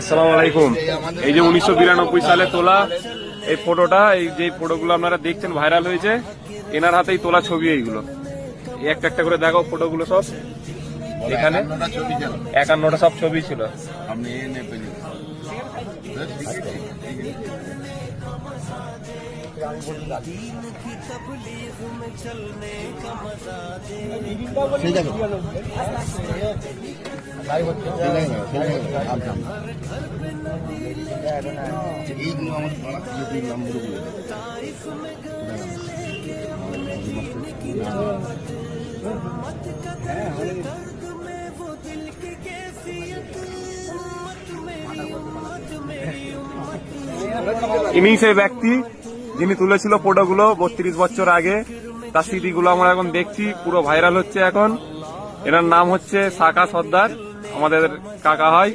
আসসালামু আলাইকুম। এই যে উনিশশো বিরানব্বই সালে তোলা এই ফটোটা এই যে ফটোগুলো আপনারা দেখছেন ভাইরাল হয়েছে এনার হাতেই তোলা ছবি এইগুলো। এই একটা একটা করে দেখাও ফটোগুলো সব। এখানে একান্নটা সব ছবি ছিল। ঠিক আছে। এইগুলো আমার ব্যক্তি যিনি তুলেছিল ফটোগুলো বত্রিশ বছর আগে, তার স্মৃতিগুলো আমরা এখন দেখছি, পুরো ভাইরাল হচ্ছে এখন। এনার নাম হচ্ছে সাকা সর্দার। আমাদের কাকা হয়।